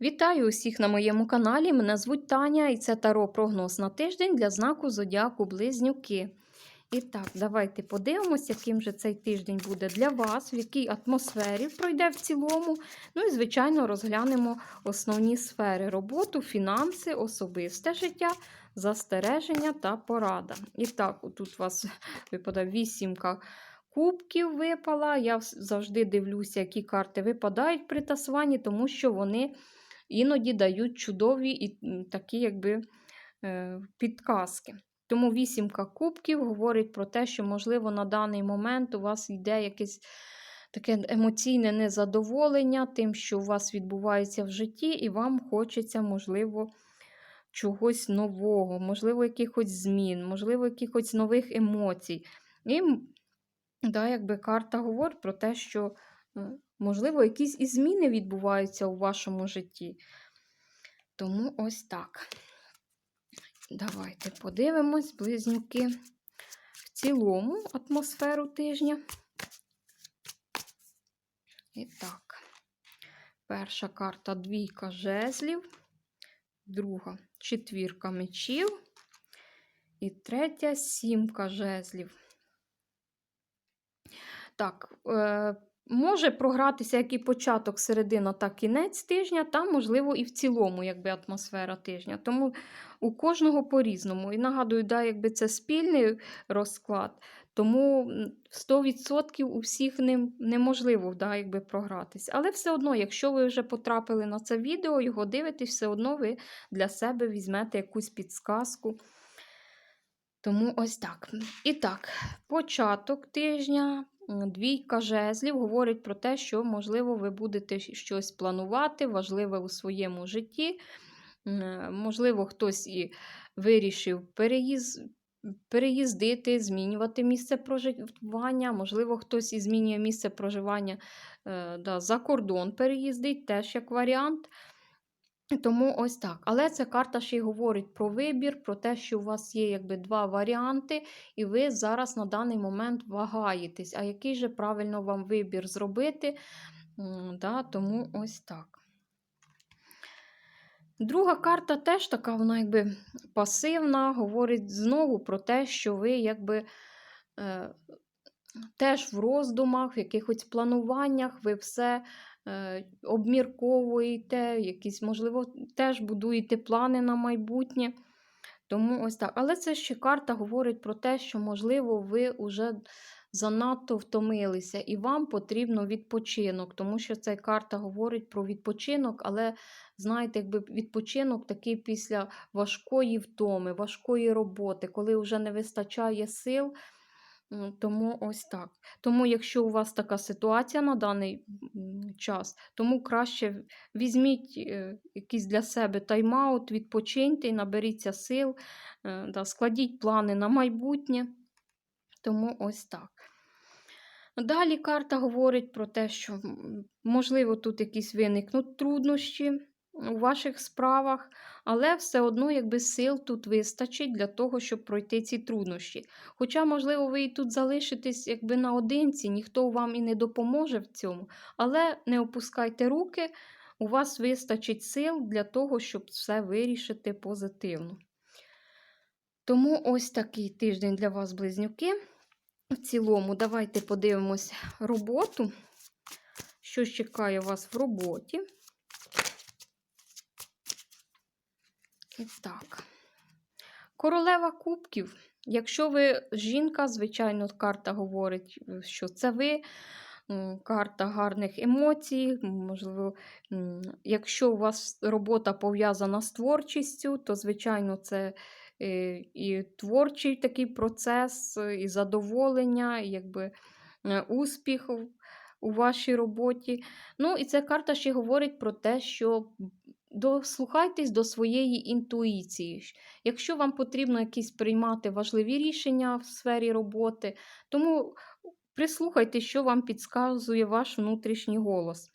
Вітаю усіх на моєму каналі. Мене звуть Таня і це Таро прогноз на тиждень для знаку Зодіаку Близнюки. І так, давайте подивимося, яким же цей тиждень буде для вас, в якій атмосфері пройде в цілому. Ну і, звичайно, розглянемо основні сфери роботу, фінанси, особисте життя, застереження та порада. І так, тут у вас випадає вісімка кубків випала. Я завжди дивлюся, які карти випадають при тасуванні, тому що вони іноді дають чудові і такі, якби е, підказки. Тому вісімка кубків говорить про те, що, можливо, на даний момент у вас йде якесь таке емоційне незадоволення тим, що у вас відбувається в житті, і вам хочеться, можливо, чогось нового, можливо, якихось змін, можливо, якихось нових емоцій. І да, якби карта говорить про те, що, можливо, якісь і зміни відбуваються у вашому житті. Тому ось так. Давайте подивимось, близнюки, в цілому атмосферу тижня. І так, перша карта двійка жезлів, друга четвірка мечів, і третя сімка жезлів. Так, е, може програтися як і початок, середина, так кінець тижня, та, можливо, і в цілому якби, атмосфера тижня. Тому у кожного по-різному. І нагадую, да, якби це спільний розклад, тому 100% у всіх ним неможливо да, якби, програтися. Але все одно, якщо ви вже потрапили на це відео, його дивитесь, все одно ви для себе візьмете якусь підсказку. Тому ось так. І так, початок тижня, двійка жезлів говорить про те, що, можливо, ви будете щось планувати, важливе у своєму житті. Можливо, хтось і вирішив переїзд, переїздити, змінювати місце проживання, можливо, хтось і змінює місце проживання е, да, за кордон переїздить, теж як варіант. Тому ось так. Але ця карта ще й говорить про вибір, про те, що у вас є якби два варіанти, і ви зараз на даний момент вагаєтесь, а який же правильно вам вибір зробити. Да, Тому ось так. Друга карта теж така, вона якби пасивна, говорить знову про те, що ви якби е, теж в роздумах, в якихось плануваннях, ви все обмірковуєте, якісь, можливо, теж будуєте плани на майбутнє. Тому ось так. Але це ще карта говорить про те, що, можливо, ви вже занадто втомилися, і вам потрібно відпочинок, тому що ця карта говорить про відпочинок, але, знаєте, якби відпочинок такий після важкої втоми, важкої роботи, коли вже не вистачає сил. Тому ось так. Тому, якщо у вас така ситуація на даний час, тому краще візьміть е, якийсь для себе тайм-аут, відпочиньте наберіться сил, е, складіть плани на майбутнє. Тому ось так. Далі карта говорить про те, що, можливо, тут якісь виникнуть труднощі у ваших справах, але все одно, якби сил тут вистачить для того, щоб пройти ці труднощі. Хоча, можливо, ви і тут залишитесь якби наодинці, ніхто вам і не допоможе в цьому, але не опускайте руки, у вас вистачить сил для того, щоб все вирішити позитивно. Тому ось такий тиждень для вас, близнюки. В цілому, давайте подивимось роботу, що чекає вас в роботі. Так, королева кубків. Якщо ви жінка, звичайно, карта говорить, що це ви. Карта гарних емоцій, можливо, якщо у вас робота пов'язана з творчістю, то, звичайно, це Е, і творчий такий процес, і задоволення, і якби е, успіх у вашій роботі. Ну, і ця карта ще говорить про те, що дослухайтесь до своєї інтуїції. Якщо вам потрібно якісь приймати важливі рішення в сфері роботи, тому прислухайте, що вам підказує ваш внутрішній голос.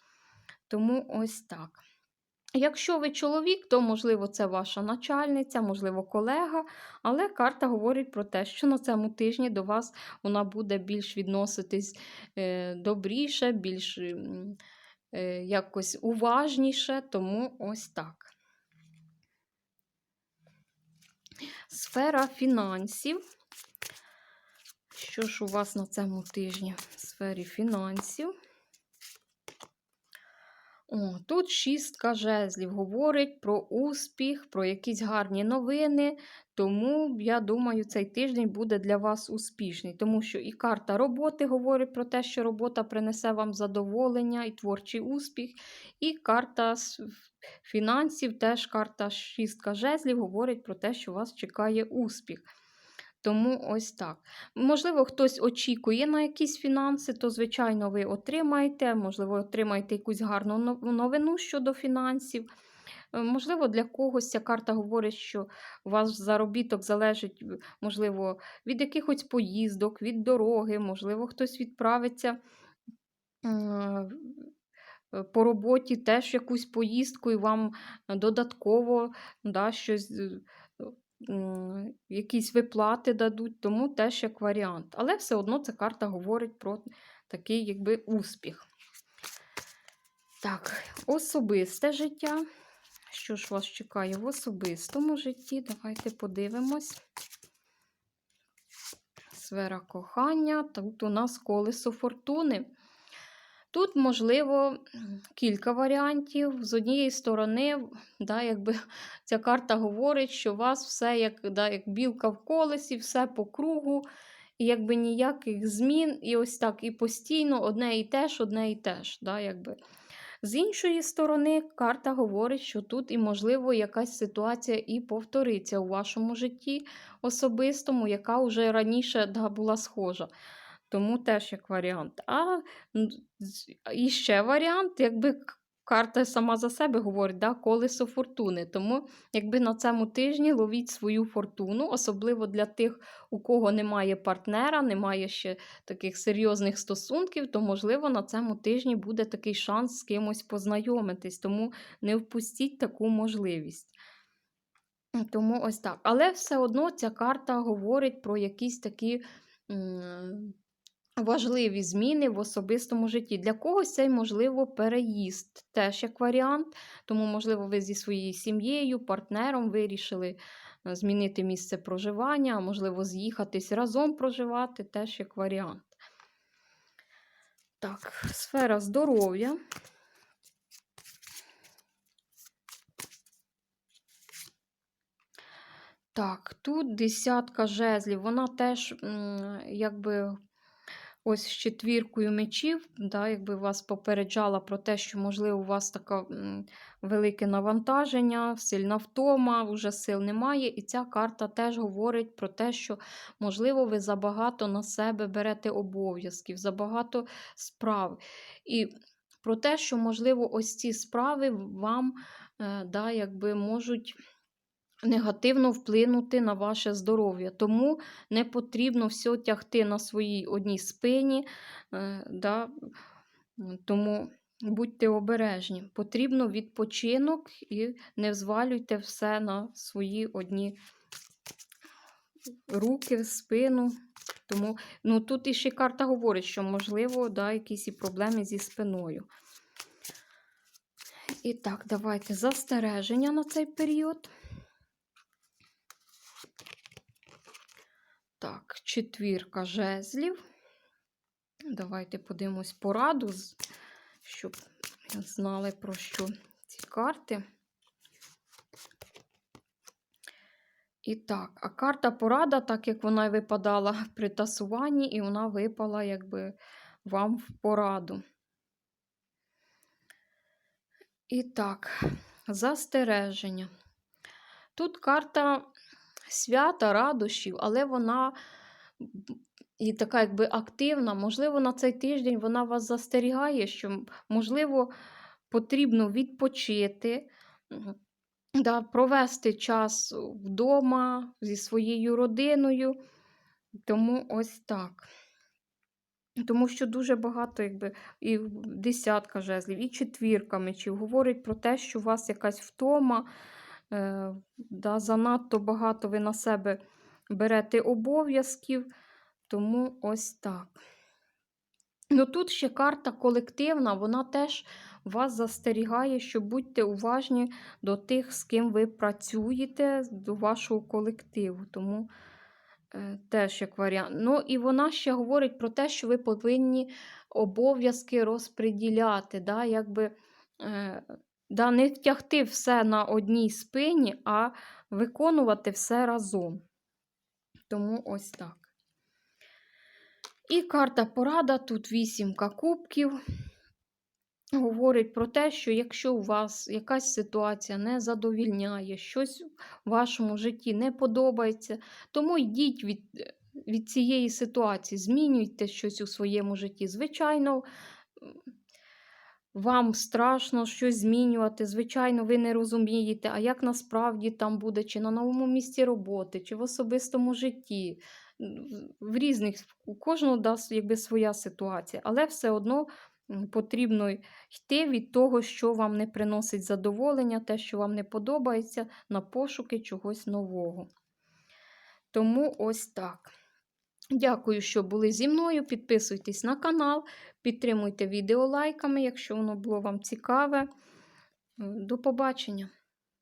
Тому ось так. Якщо ви чоловік, то, можливо, це ваша начальниця, можливо, колега, але карта говорить про те, що на цьому тижні до вас вона буде більш відноситись е, добріше, більш якось уважніше, тому ось так. Сфера фінансів. Що ж у вас на цьому тижні в сфері фінансів? О, тут шістка жезлів говорить про успіх, про якісь гарні новини. Тому, я думаю, цей тиждень буде для вас успішний. Тому що і карта роботи говорить про те, що робота принесе вам задоволення і творчий успіх. І карта фінансів, теж карта шістка жезлів говорить про те, що вас чекає успіх. Тому ось так. Можливо, хтось очікує на якісь фінанси, то, звичайно, ви отримаєте, можливо, отримаєте якусь гарну новину щодо фінансів. Е, Можливо, для когось ця карта говорить, що ваш заробіток залежить, можливо, від якихось поїздок, від дороги, можливо, хтось відправиться е, е, по роботі теж якусь поїздку, і вам додатково да, щось, е, якісь виплати дадуть, тому теж як варіант. Але все одно ця карта говорить про такий якби успіх. Так, особисте життя. Що ж вас чекає в особистому житті? Давайте подивимось. Сфера кохання. Тут у нас колесо фортуни. Тут, можливо, кілька варіантів. З однієї сторони, да, якби ця карта говорить, що у вас все як, да, як білка в колесі, все по кругу, і якби ніяких змін, і ось так, і постійно одне і те ж, одне і те ж. Да, якби. З іншої сторони, карта говорить, що тут і, можливо, якась ситуація і повториться у вашому житті особистому, яка вже раніше да, була схожа. Тому теж як варіант. А і ще варіант, якби карта сама за себе говорить, да, колесо фортуни. Тому, якби на цьому тижні ловіть свою фортуну, особливо для тих, у кого немає партнера, немає ще таких серйозних стосунків, то, можливо, на цьому тижні буде такий шанс з кимось познайомитись. Тому не впустіть таку можливість. Тому ось так. Але все одно ця карта говорить про якісь такі важливі зміни в особистому житті. Для когось це, можливо, переїзд теж як варіант. Тому, можливо, ви зі своєю сім'єю, партнером вирішили е, змінити місце проживання, а можливо, з'їхатись разом проживати теж як варіант. Так, сфера здоров'я. Так, тут десятка жезлів, вона теж якби ось з четвіркою мечів, да, якби вас попереджала про те, що, можливо, у вас таке велике навантаження, сильна втома, вже сил немає. І ця карта теж говорить про те, що, можливо, ви забагато на себе берете обов'язків, забагато справ. І про те, що, можливо, ось ці справи вам е, да, якби можуть негативно вплинути на ваше здоров'я. Тому не потрібно все тягти на своїй одній спині. е, Да? Тому будьте обережні. Потрібно відпочинок і не взвалюйте все на свої одні руки, спину. Тому ну, тут іще карта говорить, що, можливо, да, якісь і проблеми зі спиною. І так, давайте застереження на цей період. Так, четвірка жезлів. Давайте подивимось пораду, щоб знали про що ці карти. І так, а карта порада, так як вона випадала при тасуванні, і вона випала якби вам в пораду. І так, застереження. Тут карта свята, радощів, але вона і така якби активна. Можливо, на цей тиждень вона вас застерігає, що, можливо, потрібно відпочити, да, провести час вдома зі своєю родиною. Тому ось так. Тому що дуже багато, якби, і десятка жезлів, і четвірка мечів говорить про те, що у вас якась втома, да, занадто багато ви на себе берете обов'язків. Тому ось так. Ну тут ще карта колективна, вона теж вас застерігає, що будьте уважні до тих, з ким ви працюєте, до вашого колективу. Тому е, теж як варіант. Ну, і вона ще говорить про те, що ви повинні обов'язки розподіляти, да, якби, е, да, не втягти все на одній спині, а виконувати все разом. Тому ось так. І карта порада, тут вісімка кубків. Говорить про те, що якщо у вас якась ситуація не задовільняє, щось в вашому житті не подобається, тому йдіть від, від цієї ситуації, змінюйте щось у своєму житті. Звичайно, вам страшно щось змінювати. Звичайно, ви не розумієте, а як насправді там буде, чи на новому місці роботи, чи в особистому житті. В різних, у кожного дасть якби своя ситуація, але все одно потрібно йти від того, що вам не приносить задоволення, те, що вам не подобається, на пошуки чогось нового. Тому ось так. Дякую, що були зі мною. Підписуйтесь на канал, підтримуйте відео лайками, якщо воно було вам цікаве. До побачення!